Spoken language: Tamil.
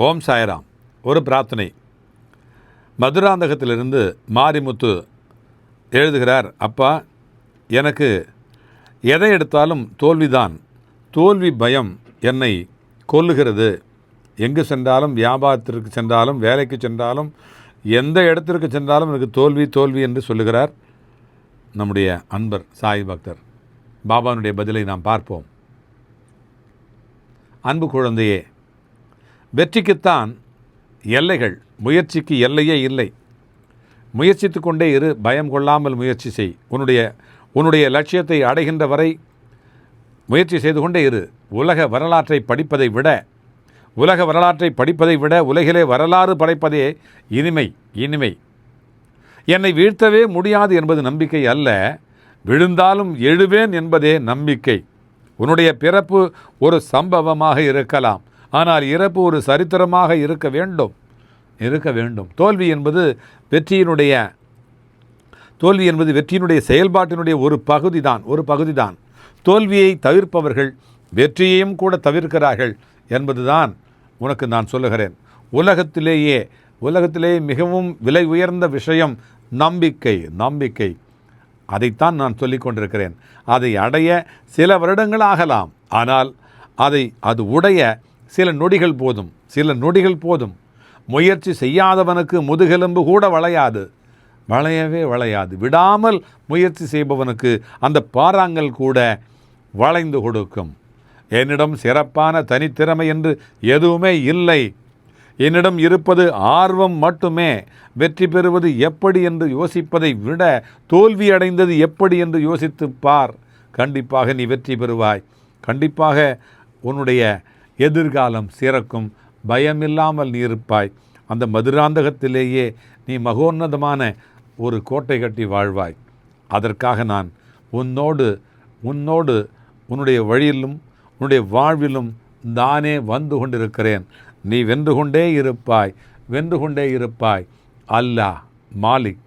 ஓம் சாய்ராம். ஒரு பிரார்த்தனை. மதுராந்தகத்திலிருந்து மாரிமுத்து எழுதுகிறார் அப்பா எனக்கு எதை எடுத்தாலும் தோல்விதான். தோல்வி பயம் என்னை கொல்லுகிறது. எங்கு சென்றாலும் வியாபாரத்திற்கு சென்றாலும் வேலைக்கு சென்றாலும் எந்த இடத்திற்கு சென்றாலும் எனக்கு தோல்வி தோல்வி என்று சொல்லுகிறார் நம்முடைய அன்பர் சாய் பக்தர். பாபானுடைய பதிலை நாம் பார்ப்போம். அன்பு குழந்தையே வெற்றிக்குத்தான் எல்லைகள். முயற்சிக்கு எல்லையே இல்லை. முயற்சித்து கொண்டே இரு பயம் கொள்ளாமல் முயற்சி செய். உன்னுடைய உன்னுடைய லட்சியத்தை அடைகின்ற வரை முயற்சி செய்து கொண்டே இரு. உலக வரலாற்றை படிப்பதை விட உலக வரலாற்றை படிப்பதை விட உலகிலே வரலாறு படைப்பதே இனிமை இனிமை. என்னை வீழ்த்தவே முடியாது என்பது நம்பிக்கை அல்ல. விழுந்தாலும் எழுவேன் என்பதே நம்பிக்கை. உன்னுடைய பிறப்பு ஒரு சம்பவமாக இருக்கலாம். ஆனால் இறப்பு ஒரு சரித்திரமாக இருக்க வேண்டும். இருக்க வேண்டும். தோல்வி என்பது வெற்றியினுடைய தோல்வி என்பது வெற்றியினுடைய செயல்பாட்டினுடைய ஒரு பகுதி தான் ஒரு பகுதி தான் தோல்வியை தவிர்ப்பவர்கள் வெற்றியையும் கூட தவிர்க்கிறார்கள் என்பதுதான் உனக்கு நான் சொல்லுகிறேன். உலகத்திலேயே உலகத்திலேயே மிகவும் விலை உயர்ந்த விஷயம் நம்பிக்கை நம்பிக்கை. அதைத்தான் நான் சொல்லிக் கொண்டிருக்கிறேன். அதை அடைய சில வருடங்கள் ஆகலாம். ஆனால் அதை அது உடைய சில நொடிகள் போதும் சில நொடிகள் போதும். முயற்சி செய்யாதவனுக்கு முதுகெலும்பு கூட வளையாது. வளையவே வளையாது. விடாமல் முயற்சி செய்பவனுக்கு அந்த பாறாங்கல் கூட வளைந்து கொடுக்கும். என்னிடம் சிறப்பான தனித்திறமை என்று எதுவுமே இல்லை. என்னிடம் இருப்பது ஆர்வம் மட்டுமே. வெற்றி பெறுவது எப்படி என்று யோசிப்பதை விட தோல்வி அடைந்தது எப்படி என்று யோசித்துப் பார். கண்டிப்பாக நீ வெற்றி பெறுவாய். கண்டிப்பாக உன்னுடைய எதிர்காலம் சிறக்கும். பயமில்லாமல் நீ இருப்பாய் அந்த மதுராந்தகத்திலேயே நீ மகோன்னதமான ஒரு கோட்டை கட்டி வாழ்வாய். அதற்காக நான் உன்னோடு உன்னோடு உன்னுடைய வழியிலும் உன்னுடைய வாழ்விலும் தானே வந்து கொண்டிருக்கிறேன். நீ வென்று கொண்டே இருப்பாய் வென்று கொண்டே இருப்பாய். அல்லா மாலிக்.